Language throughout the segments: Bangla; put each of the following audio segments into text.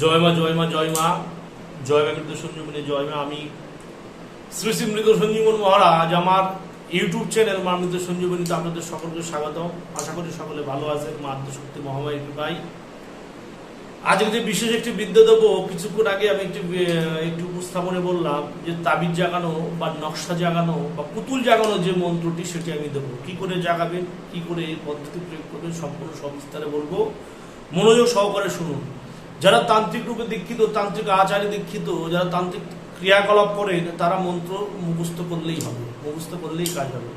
জয় মা জয় মা জয় মা। জয় মা মৃত সঞ্জীবনী জয় মা। আমি শ্রী শ্রী মৃত সঞ্জীবন মহারাজ, আমার ইউটিউব চ্যানেল মা মৃত সঞ্জীবনীতে আপনাদের সকলকে স্বাগতম। আশা করি সকলে ভালো আছেন। মা শক্তি মহামারী কৃপায়। আজকে যে বিশেষ একটি বিদ্যা দেবো, কিছুক্ষণ আগে আমি একটি একটি উপস্থাপনে বললাম যে তাবিজ জাগানো বা নকশা জাগানো বা পুতুল জাগানো যে মন্ত্রটি, সেটি আমি দেবো। কি করে জাগাবেন, কি করে এই পদ্ধতি প্রয়োগ করবেন, সম্পূর্ণ সবিস্তারে বলব। মনোযোগ সহকারে শুনুন। যারা তান্ত্রিক রূপে দীক্ষিত, তান্ত্রিক আচারে দীক্ষিত, যারা তান্ত্রিক ক্রিয়াকলাপ করেন, তারা মন্ত্র মুখস্থ করলেই হবে, মুখস্থ করলেই কাজ হবে।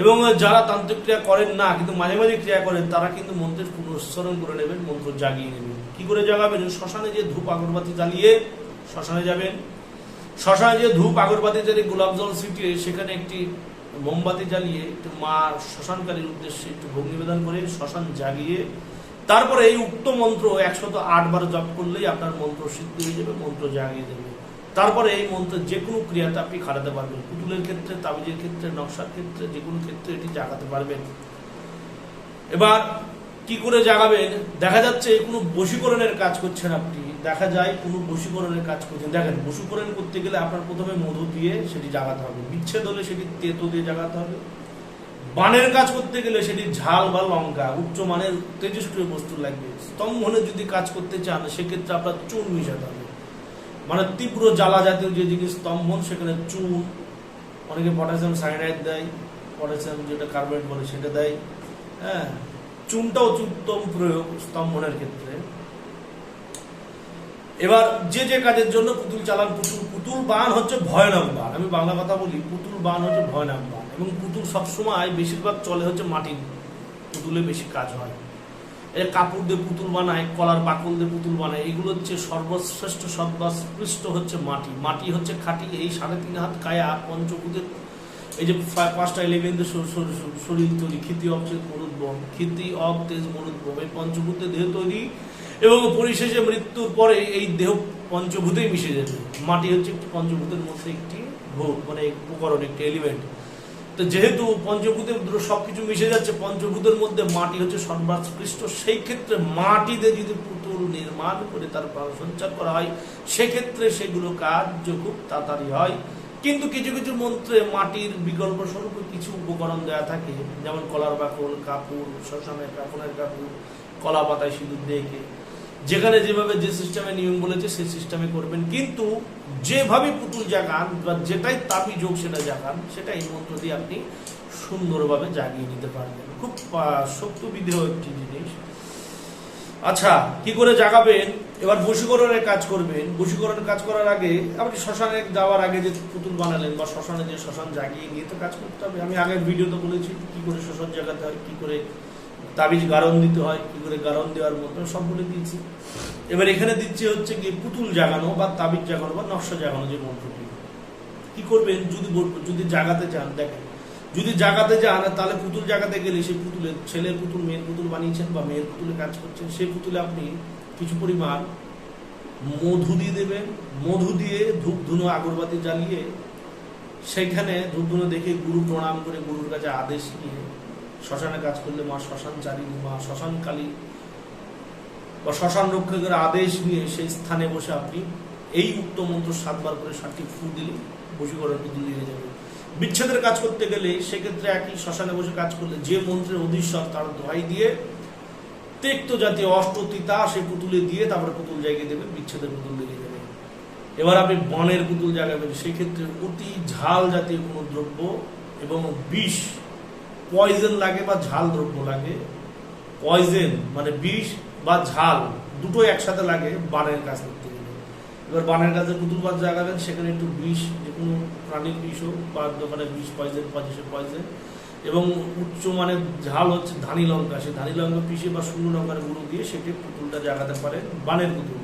এবং যারা তান্ত্রিক ক্রিয়া করেন না, কিন্তু মাঝে মাঝে ক্রিয়া করেন, তারা কিন্তু মন্ত্রের পুনঃস্মরণ করে নেবেন, মন্ত্র জাগিয়ে নেবেন। কি করে জাগাবেন? শ্মশানে যে ধূপ, আগরবাতি জ্বালিয়ে শ্মশানে যাবেন। শ্মশানে যে ধূপ, আগরবাতি জ্বালিয়ে গোলাপ জল ছিটিয়ে সেখানে একটি মোমবাতি জ্বালিয়ে একটু মা শ্মশানকারীর উদ্দেশ্যে একটু ভোগ নিবেদন করে শ্মশান জাগিয়ে তারপরে এই উক্ত মন্ত্র একশত আট বার জপ করলেই আপনার মন্ত্র সিদ্ধ হয়ে যাবে, মন্ত্র জাগিয়ে দেবে তারপরে এই মন্ত্র যে কোনো ক্রিয়াতে আপনি খাটাতে পারবেন। পুতুলের ক্ষেত্রে, তাবিজের ক্ষেত্রে, নকশার ক্ষেত্রে, যে কোনো ক্ষেত্রে এটি জাগাতে পারবেন। এবার কি করে জাগাবেন? দেখা যাচ্ছে কোনো বশীকরণের কাজ করছেন আপনি। দেখা যায় কোনো বশীকরণের কাজ করছেন। দেখেন, বশীকরণ করতে গেলে আপনার প্রথমে মধু দিয়ে সেটি জাগাতে হবে। বিচ্ছেদ হলে সেটি তেতো দিয়ে জাগাতে হবে। বানের কাজ করতে গেলে সেটি ঝাল বা লঙ্কা, উচ্চ মানের তেজস্ক্রিয় বস্তু লাগবে। স্তম্ভনে যদি কাজ করতে চান, সেক্ষেত্রে আপনার চুন মিশাতে হবে। মানে তীব্র জ্বালা জাতীয় যে জিনিস স্তম্ভন, সেখানে চুন, অনেকে পটাশিয়াম সাইনাইড দেয়, পটাশিয়াম যেটা কার্বনেট বলে সেটা দেয়। হ্যাঁ চুনটাও উত্তম প্রয়োগ স্তম্ভনের ক্ষেত্রে। এবার যে যে কাজের জন্য পুতুল চালান পুতুল পুতুল বান হচ্ছে ভয়ানক বান। আমি বাংলা কথা বলি, পুতুল বান হচ্ছে ভয়ানক বান। এবং পুতুল সবসময় বেশিরভাগ চলে হচ্ছে মাটির পুতুলে বেশি কাজ হয়। এর কাপড় দিয়ে পুতুল বানায়, কলার বাকল দিয়ে পুতুল বানায়, এগুলো হচ্ছে সর্বশ্রেষ্ঠ সর্বস্পৃষ্ট হচ্ছে মাটি। মাটি হচ্ছে খাঁটি, এই সাড়ে তিন হাত কায়া পঞ্চভূতের এই যে পাঁচটা এলিমেন্টের শরীর তৈরি, ক্ষিতি অব তেজ মরুদ্ভব ক্ষিতি অব তেজ মরুদ্ভব এই পঞ্চভূতের দেহ তৈরি এবং পরিশেষে মৃত্যুর পরে এই দেহ পঞ্চভূতেই মিশে যাবে। মাটি হচ্ছে একটি পঞ্চভূতের মধ্যে একটি ভোগ মানে উপকরণ, একটি এলিমেন্ট তো যেহেতু পঞ্চভূতের সব কিছু মিশে যাচ্ছে, পঞ্চভূতের মধ্যে মাটি হচ্ছে সর্বোৎকৃষ্ট। সেই ক্ষেত্রে মাটিতে যদি পুতুল নির্মাণ করে তার সঞ্চার করা হয়, সেক্ষেত্রে সেগুলো কার্য খুব তাড়াতাড়ি হয়। কিন্তু কিছু কিছু মন্ত্রে মাটির বিকল্প স্বরূপ কিছু উপকরণ দেওয়া থাকে, যেমন কলার বাকল, কাপড় শ্মশানের কাপড়ের কাপড় কলা পাতায় সিঁদুর দেখে যেখানে যেভাবে যে সিস্টেমে নিয়ম বলেছে সেই সিস্টেমে করবেন। কিন্তু যেভাবে পুতুল জাগান বা যেটাই তাপি যোগ সেটা জাগান সেটা এই মন্ত্র দিয়ে আপনি সুন্দরভাবে জাগিয়ে নিতে পারবেন। খুব আহ, শক্তবিদেহ একটি জিনিস। আচ্ছা কি করে জাগাবেন? এবার বশীকরণের কাজ করবেন। বশীকরণের কাজ করার আগে আপনি শ্মশানে যাওয়ার আগে যে পুতুল বানালেন বা শ্মশানে যে শ্মশান জাগিয়ে নিয়ে তো কাজ করতে হবে। আমি আগের ভিডিওতে বলেছি কি করে শ্মশান জাগাতে হয় কি করে তাবিজ গারণ দিতে হয়, কি করে গারণ দেওয়ার মতো সব বলে দিয়েছি। এবার এখানে দিচ্ছে হচ্ছে কি পুতুল জাগানো বা তাবিজ জাগানো বা নকশা জাগানো যে মন্ত্রটি। কি করবেন? যদি যদি জাগাতে চান, দেখেন, যদি জাগাতে যান, তাহলে পুতুল জাগাতে গেলে সেই পুতুলের ছেলের পুতুল, মেয়ের পুতুল বানিয়েছেন বা মেয়ের পুতুলে কাজ করছেন, সেই পুতুলে আপনি কিছু পরিমাণ মধু দিয়ে দেবেন। মধু দিয়ে ধূপ ধুনো আগরবাতি জ্বালিয়ে সেইখানে ধূপ ধুনো দেখে গুরু প্রণাম করে গুরুর কাছে আদেশ নিয়ে শ্মশানে কাজ করলে মা শ্মশান চালিনী মা শ্মশান কালী বা শ্মশান রক্ষকের আদেশ নিয়ে সেই স্থানে বসে আপনি এই উক্ত মন্ত্র সাতবার করে ষাটটি ফু দিলে বশীকরণ পুতুল দিয়ে যাবে বিচ্ছেদের কাজ করতে গেলে সেক্ষেত্রে একই শ্মশানে বসে কাজ করলে যে মন্ত্রের অধীশ্বর তার দোহাই দিয়ে তেক্ত জাতীয় অষ্টতিতা সে পুতুলে দিয়ে তারপরে পুতুল জায়গায় দেবে, বিচ্ছেদের পুতুল দিয়ে যাবে। এবার আপনি বনের পুতুল জাগাবেন সেক্ষেত্রে অতি ঝাল জাতীয় কোনো দ্রব্য এবং বিষ পয়জন লাগে বা ঝাল দ্রব্য লাগে পয়জেন মানে বিষ বা ঝাল দুটোই একসাথে লাগে বানের কাজ করতে গেলে এবার বানের কাছে পুতুল বাদ জাগাবেন, সেখানে একটু বিষ, যে কোনো প্রাণীর বিষ হোক বা দোকানে বিষ পয়জেন পয়জেন পয়জেন এবং উচ্চ মানের ঝাল হচ্ছে ধানি লঙ্কা সে ধানি লঙ্কা পিষে বা শুকনো লঙ্কার গুঁড়ো দিয়ে সেটি পুতুলটা জাগাতে পারেন, বানের পুতুল।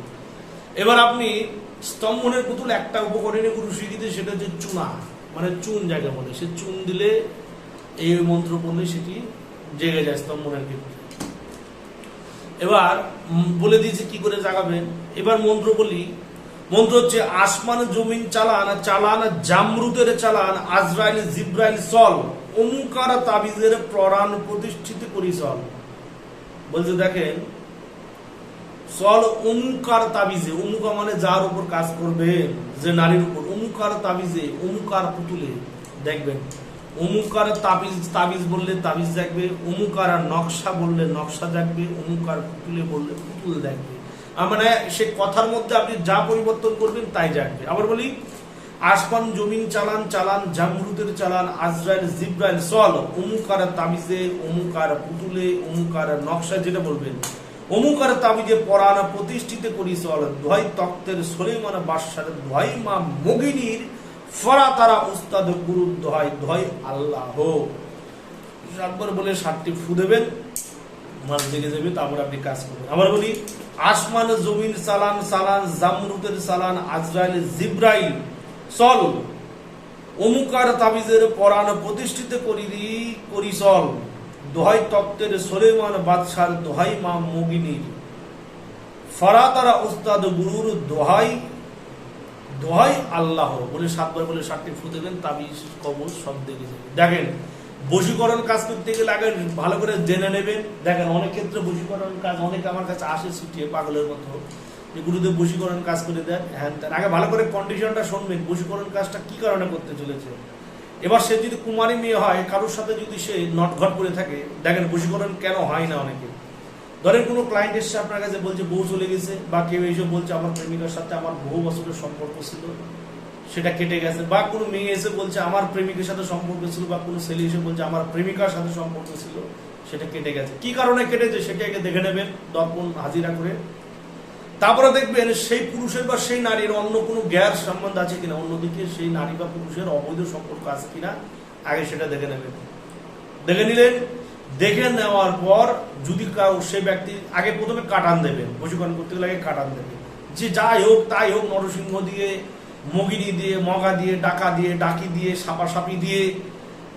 এবার আপনি স্তম্ভনের পুতুল একটা উপকরণে গুরু শিখিতে সেটা হচ্ছে চুনা মানে চুন জায়গা বলে। সে চুন দিলে এই মন্ত্র পড়লে সেটি জেগে যায় স্তম্ভনের ক্ষেত্রে। এবার বলে দিয়েছে কি করে জাগাবেন? এবার মন্ত্র বলি, মন্ত্র হচ্ছে, আসমান জমিন চালান চালান জামরুদের চালান, আজরাইল, জিব্রাইল সল, অমুকার তাবিজের প্রাণ প্রতিষ্ঠিত করি সল। বলছে, দেখেন, সল অমুকার তাবিজে, অমুকা মানে যার উপর কাজ করবে, যে নারীর উপর। অমুকার তাবিজে, অমুকার পুতুলে, দেখবেন অমুকার তাবিজ তাবিজ বললে তাবিজ দেখবে অমুকার নকশা বললে নকশা দেখবে অমুকার পুতুলে বললে পুতুল দেখবে। মানে সে কথার মধ্যে আপনি যা পরিবর্তন করবেন তাই দেখবে আবার বলি, আসমান, জমিন চালান চালান, জামরুদের চালান, আজরাইল, জিব্রাইল সল অমুকার তাবিজে অমুকার পুতুলে অমুকার নকশা যেটা বলবেন অমুকার তাবিজে পরাণ প্রতিষ্ঠিত করি চল দোহাই তক্তের সলেমান বাদশার দোহাই মা মগিনীর ফরা তারা উস্তাদ গুরু দোহাই দোহাই আল্লাহ। সাতবার বলে সাতটি ফু দেবেন মাছ জেগে যাবে, তারপর আপনি কাজ করবেন। আবার বলি, আসমান জমিন সালান সালান জামরুদের সালান আজরাইল, জিব্রাইল, চল। অমুকার তাবিজের পরাণ প্রতিষ্ঠিত করিরি করি চল। দোহাই তত্ত্বের সলেমান বাদশার দোহাই মা মগিনীর। ফরাতারা উস্তাদ গুরুর দোহাই দোহাই আল্লাহ বলে সাতবার বলে সাতটি ফু দেবেন তাবিজ কবজ সব দেখে যাবে দেখেন, বশীকরণ কাজ করতে গেলে আগে ভালো করে জেনে নেবেন। দেখেন, অনেক ক্ষেত্রে বশীকরণ কাজ অনেকে আমার কাছে আসে ছুটিয়ে পাগলের মতো। যে গুরুদেব বশীকরণ কাজ করে দেন, হ্যান ত্যান। আগে ভালো করে কন্ডিশনটা শুনবেন, বশীকরণ কাজটা কি কারণে করতে চলেছে। এবার সে যদি কুমারী মেয়ে হয়, কারোর সাথে যদি সে নটঘট করে থাকে, দেখেন, বশীকরণ কেন হয় না অনেকে? ধরেন কোনো ক্লায়েন্ট এসছে আপনার কাছে বলছে, বউ চলে গেছে, বা কেউ এসে বলছে, আমার প্রেমিকার সাথে আমার বহু বছরের সম্পর্ক ছিল। সেটা কেটে গেছে। বা কোনো মেয়ে এসে বলছে, আমার প্রেমিকের সাথে সম্পর্ক ছিল, বা কোনো ছেলে এসে বলছে, আমার প্রেমিকার সাথে সম্পর্ক ছিল, সেটা কেটে গেছে। কি কারণে কেটেছে সেটা সেটাকে দেখে নেবেন, দর্পণ হাজিরা করে। তারপরে দেখবেন সেই পুরুষের বা সেই নারীর অন্য কোনো গ্যার সম্বন্ধ আছে কিনা, অন্যদিকে সেই নারী বা পুরুষের অবৈধ সম্পর্ক আছে কিনা, আগে সেটা দেখে নেবেন। দেখে নিলেন দেখে নেওয়ার পর যদি সে ব্যক্তি আগে প্রথমে কাটান দেবেন বশীকরণ করতে গেলে আগে কাটান দেবেন। যে যাই হোক, তাই হোক নরসিংহ দিয়ে, মগিনী দিয়ে, মগা দিয়ে, ডাকা দিয়ে, ডাকি দিয়ে, সাপাসাপি দিয়ে,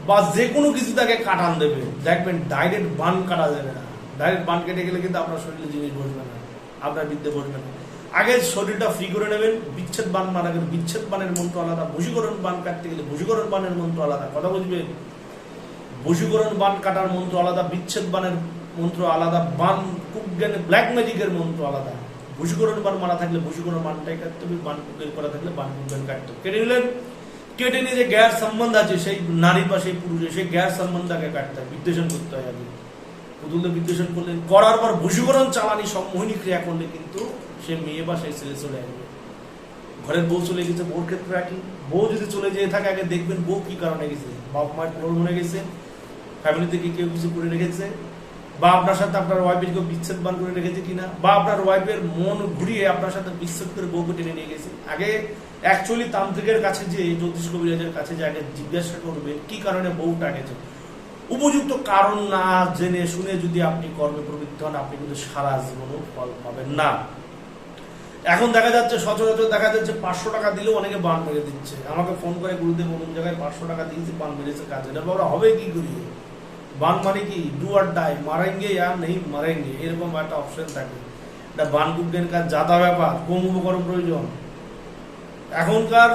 বা যে কোনো কিছু তাকে কাটান দেবে দেখবেন ডাইরেক্ট বান কাটা যাবে না। ডাইরেক্ট বান কেটে গেলে কিন্তু আপনার শরীরে জিনিস বসবে না, আপনার বিদ্যে বসবে না। আগে শরীরটা ফ্রি করে নেবেন, বিচ্ছেদ বান মারা গেলে বিচ্ছেদ বানের মন্ত্র আলাদা, বশীকরণ বান কাটতে গেলে বশীকরণ বানের মন্ত্র আলাদা। কথা বুঝবেন? বশীকরণ বান কাটার মন্ত্র আলাদা, বিচ্ছেদ বানের মন্ত্র আলাদা, বান কুজ্ঞানে ব্ল্যাক ম্যাজিকের মন্ত্র আলাদা। বশীকরণ বান মারা থাকলে বশীকরণ বানটাই কাটতে হবে, বান কুজ্ঞের করা থাকলে বান কুজ্ঞান কাটতে হবে। কেটে নিলেন? কেটে নিয়ে যে গ্যাস সম্বন্ধ আছে, সেই নারী বা সেই পুরুষের সেই গ্যাস সম্বন্ধ আগে কাটতে হয় বিদ্বেষণ করতে হয় আগে। পুতুলদের বিদ্বেষণ করলেন করার পর বশীকরণ চালানি সম্মোহিনী ক্রিয়া করলে কিন্তু সে মেয়ে বা সেই ছেলে চলে আসবে। ঘরের বউ চলে গেছে, বউর ক্ষেত্রে একই। বউ যদি চলে যেয়ে থাকে, আগে দেখবেন বউ কি কারণে গেছে? বাপ মায়ের প্রলোভনে গেছে ফ্যামিলি থেকে কেউ কিছু করে রেখেছে? বা আপনার সাথে আপনার ওয়াইফের কেউ বিচ্ছেদ বান করে রেখেছে কিনা? বা আপনার ওয়াইফের মন ঘুরিয়ে আপনার সাথে বিচ্ছেদ করে বউকে টেনে নিয়ে গেছে? আগে অ্যাকচুয়ালি তান্ত্রিকের কাছে যে, জ্যোতিষ কবিরাজের কাছে যে আগে জিজ্ঞাসা করবে, কি কারণে বউটা গেছে উপযুক্ত কারণ না জেনে শুনে যদি আপনি কর্মে প্রবৃত্ত হন, আপনি কিন্তু সারা জীবনও ফল পাবেন না। এখন দেখা যাচ্ছে, সচরাচর দেখা যাচ্ছে পাঁচশো টাকা দিলেও অনেকে বান মেরে দিচ্ছে। আমাকে ফোন করে, গুরুদেব, অমুক জায়গায় পাঁচশো টাকা দিয়েছি, বান মেরেছে কাজ। এটা বাবা, হবে কি করি? বান মানে কি ডু আর ডাই মারেঙ্গে আর নেই, মারেঙ্গে, এরকম একটা অপশন থাকে। এটা বান বিজ্ঞান কাজ যাতা ব্যাপার কম উপকরণ প্রয়োজন? এখনকার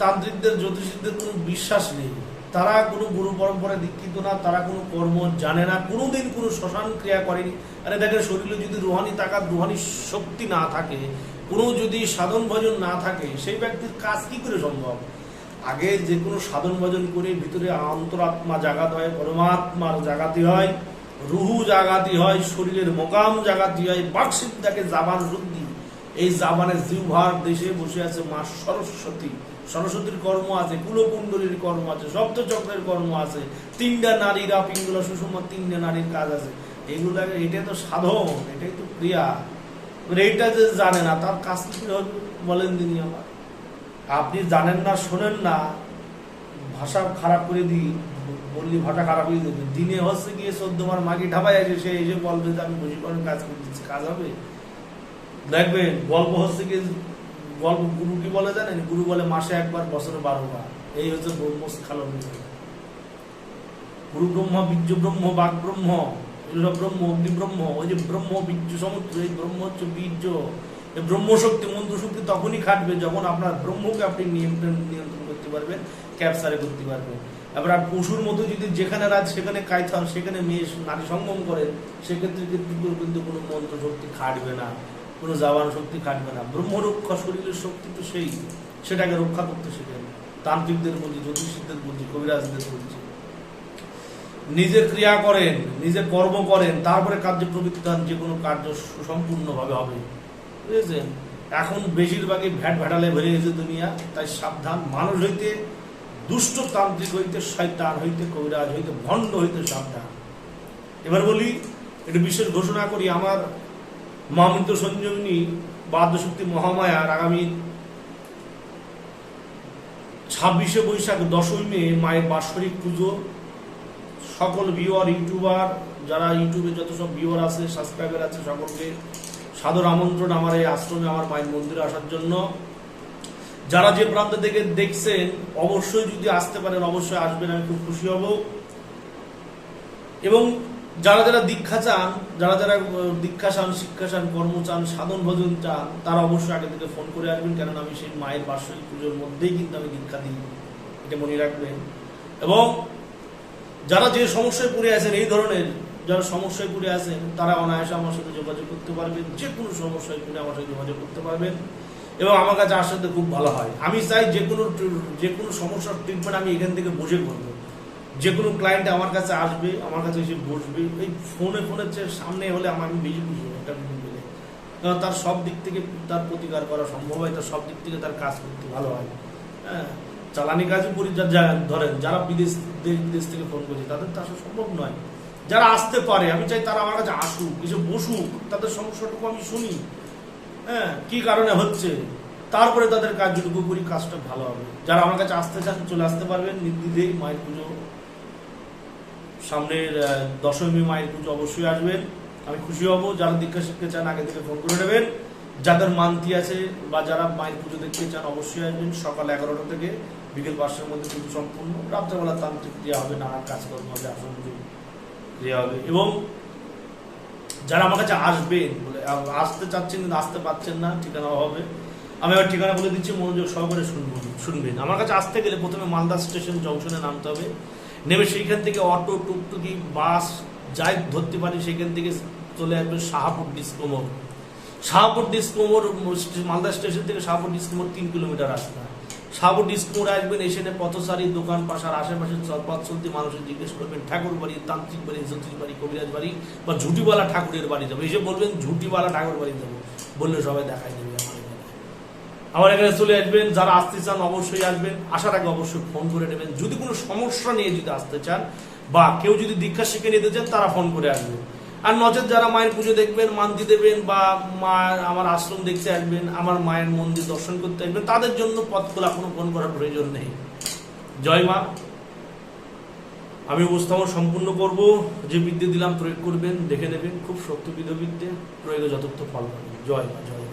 তান্ত্রিকদের, জ্যোতিষীদের কোনো বিশ্বাস নেই। তারা কোনো গুরু পরম্পরায় দীক্ষিত না, তারা কোনো কর্ম জানে না, কোনোদিন কোনো শ্মশান ক্রিয়া করেনি। আরে দেখেন, শরীরে যদি রুহানি তাকাত রুহানি শক্তি না থাকে, কোনো যদি সাধন ভজন না থাকে, সেই ব্যক্তির কাজ কি করে সম্ভব? আগে যে কোনো সাধন ভজন করে, ভিতরে অন্তরাত্মা জাগাত হয়, পরমাত্মার জাগাতি হয়, রুহু জাগাতি হয়, শরীরের মোকাম জাগাতে হয় বাকসিদ্ধাকে জাবান শুদ্ধি এই জাবানের জিহ্বার দেশে বসে আছে মা সরস্বতী। সরস্বতীর কর্ম আছে, কুলকুণ্ডলীর কর্ম আছে, সপ্তচক্রের কর্ম আছে, তিনটা নারীরা পিঙ্গলা সুষমা তিনটা নারীর কাজ আছে। এগুলো এটাই তো সাধন, এটাই তো ক্রিয়া। এইটা যে জানে না, তার কাজ কি বলেন তিনি আমার। আপনি জানেন না, শোনেন না, ভাষা খারাপ করে দিই, বললি ভাষা খারাপ হয়ে যাবে দিনে হচ্ছে গিয়ে চোদ্দ মার মাগি ঢাবাই আছে সে এসে বলবে যে আমি করেন কাজ করে দিচ্ছি কাজ হবে। দেখবেন, গল্প হচ্ছে কি গল্প গুরু কি বলে জানেন? গুরু বলে মাসে একবার, বছরে বারো বার এই হচ্ছে ব্রহ্মস্খালন গুরু ব্রহ্ম বীর্য ব্রহ্ম বাঘ ব্রহ্ম ব্রহ্ম অগ্নি ব্রহ্ম ওই যে ব্রহ্ম, বীর্য সমুদ্র, এই ব্রহ্ম হচ্ছে বীর্য। এই ব্রহ্ম মন্ত্র শক্তি তখনই খাটবে যখন আপনার ব্রহ্মকে আপনি নিয়ন্ত্রণ নিয়ন্ত্রণ করতে পারবেন ক্যাপচারে করতে পারবেন। এবার আর পশুর মতো যদি যেখানে রাজ, সেখানে কায়থান সেখানে মেয়ে নারী সঙ্গম করেন সেক্ষেত্রে কিন্তু কিন্তু কোনো মন্ত্র শক্তি খাটবে না, কোনো জাবান শক্তি খাটবে না। ব্রহ্মরক্ষা শরীরের শক্তি তো সেই, সেটাকে রক্ষা করতে শিখেন তান্ত্রিকদের বলছি, জ্যোতিষীদের বলছি, কবিরাজদের বলছি। নিজে ক্রিয়া করেন, নিজে কর্ম করেন, তারপরে কার্যে প্রবৃত্ত হন যে কোনো কার্য সুসম্পূর্ণভাবে হবে। বুঝেছেন? এখন বেশিরভাগই ভ্যাট ভ্যাটালে ভরে গেছে দুনিয়া, তাই সাবধান। মানুষ হইতে, দুষ্ট তান্ত্রিক হইতে শয়তান হইতে কবিরাজ হইতে ভণ্ড হইতে সাবধান। এবার বলি, একটু বিশেষ ঘোষণা করি, আমার মহামৃত সঞ্জীবনী বাদ্যশক্তি মহামায়ার আগামী ছাব্বিশে বৈশাখ দশই মে, মায়ের বাৎসরিক পুজো। সকল ভিউয়ার ইউটিউবার যারা ইউটিউবে যত সব ভিউয়ার আছে সাবস্ক্রাইবার আছে সকলকে সাদর আমন্ত্রণ আমার এই আশ্রমে, আমার মায়ের মন্দিরে আসার জন্য। যারা যে প্রান্ত থেকে দেখছেন, অবশ্যই যদি আসতে পারেন, অবশ্যই আসবেন, আমি খুব খুশি হব। এবং যারা যারা দীক্ষা চান, যারা যারা দীক্ষা চান, শিক্ষা চান, কর্ম চান, সাধন ভজন চান, তারা অবশ্যই আগে থেকে ফোন করে আসবেন, কেননা আমি সেই মায়ের বার্ষিক পুজোর মধ্যেই কিন্তু আমি দীক্ষা দিই। এটা মনে রাখবেন। এবং যারা যে সমস্যায় পড়ে আছেন, এই ধরনের যারা সমস্যায় পড়ে আছেন, তারা অনায়াসে আমার সাথে যোগাযোগ করতে পারবেন, যে কোনো সমস্যায় পড়ে আমার সাথে যোগাযোগ করতে পারবেন এবং আমার কাছে আসতে খুব ভালো হয়। আমি চাই যে কোনো যে কোনো সমস্যার ট্রিটমেন্ট আমি এখান থেকে বসে করব। যে কোনো ক্লায়েন্ট আমার কাছে আসবে, আমার কাছে এসে বসবে, এই ফোনে ফোনের চেয়ে সামনে হলে আমার আমি বেশি খুশি একটা পেলে। কারণ তার সব দিক থেকে তার প্রতিকার করা সম্ভব হয়, তার সব দিক থেকে তার কাজ করতে ভালো হয়। হ্যাঁ চালানি কাজে পরিচয় ধরেন, যারা বিদেশ, দেশ থেকে ফোন করছে, তাদের তো আসা সম্ভব নয়। যারা আসতে পারে, আমি চাই তারা আমার কাছে আসুক, এসে বসুক, তাদের সমস্যাটুকু আমি শুনি। হ্যাঁ কি কারণে হচ্ছে? তারপরে তাদের কার্যটুকু করি, কাজটা ভালো হবে। যারা আমার কাছে আসতে চান, চলে আসতে পারবেন নির্দিদেই মায়ের পুজো। সামনের দশমী মায়ের পুজো অবশ্যই আসবেন। আমি খুশি হব, যারা দীক্ষা শিখতে চান, আগে থেকে ফোন করে নেবেন। যাদের মান্তি আছে বা যারা মায়ের পুজো দেখতে চান, অবশ্যই আসবেন। সকাল এগারোটা থেকে বিকেল পাঁচটার মধ্যে পুজো সম্পূর্ণ। রাত্রেবেলা তান্ত্রিক ক্রিয়া হবে, নানান কাজকর্ম হবে, আসন এবং যারা আমার কাছে আসবেন আসতে চাচ্ছেন কিন্তু আসতে পারছেন না, ঠিকানা হবে। আমি আবার ঠিকানা বলে দিচ্ছি, মনোযোগ সহকারে শুনবেন শুনবেন। আমার কাছে আসতে গেলে প্রথমে মালদা স্টেশন জংশনে নামতে হবে। নেমে সেইখান থেকে অটো, টুকটুকি, বাস, যাই ধরতে পারি সেখান থেকে চলে আসবে শাহাপুর ডিসকোমর শাহাপুর ডিসকোমর মালদা স্টেশন থেকে শাহাপুর ডিসকোমর তিন কিলোমিটার রাস্তা। শাহাপুর ডিসকোমর আসবেন, এসে পথসারি দোকান, পাশার আশেপাশে পথ চলতি মানুষের জিজ্ঞেস করবেন, ঠাকুর বাড়ি, তান্ত্রিক বাড়ি, জ্যোতিষ বাড়ি, কবিরাজ বাড়ি বা ঝুটিওয়ালা ঠাকুরের বাড়ি যাব। এসে বলবেন, ঝুটিওয়ালা ঠাকুর বাড়ি যাব। বললে সবাই দেখাই দেবে আমার এখানে। চলে আসবেন, যারা আসতে চান অবশ্যই আসবেন। আসার আগে অবশ্যই ফোন করে নেবেন। যদি কোনো সমস্যা নিয়ে যদি আসতে চান বা কেউ যদি দীক্ষা শিখে নিতে চান, তারা ফোন করে আসবেন আর নজর যারা মায়ের পুজো দেখবেন, মান্তি দেবেন বা মা আমার আশ্রম দেখতে আসবেন, আমার মায়ের মন্দির দর্শন করতে আসবেন, তাদের জন্য পথ খোলা কোনো ফোন করার প্রয়োজন নেই। জয় মা। আমি উপস্থাপন সম্পূর্ণ করব। যে বিদ্যে দিলাম প্রয়োগ করবেন, দেখে নেবেন। খুব শক্তিবিধ বিদ্যে, প্রয়োগে যথার্থ ফল পাবেন। জয় মা, জয়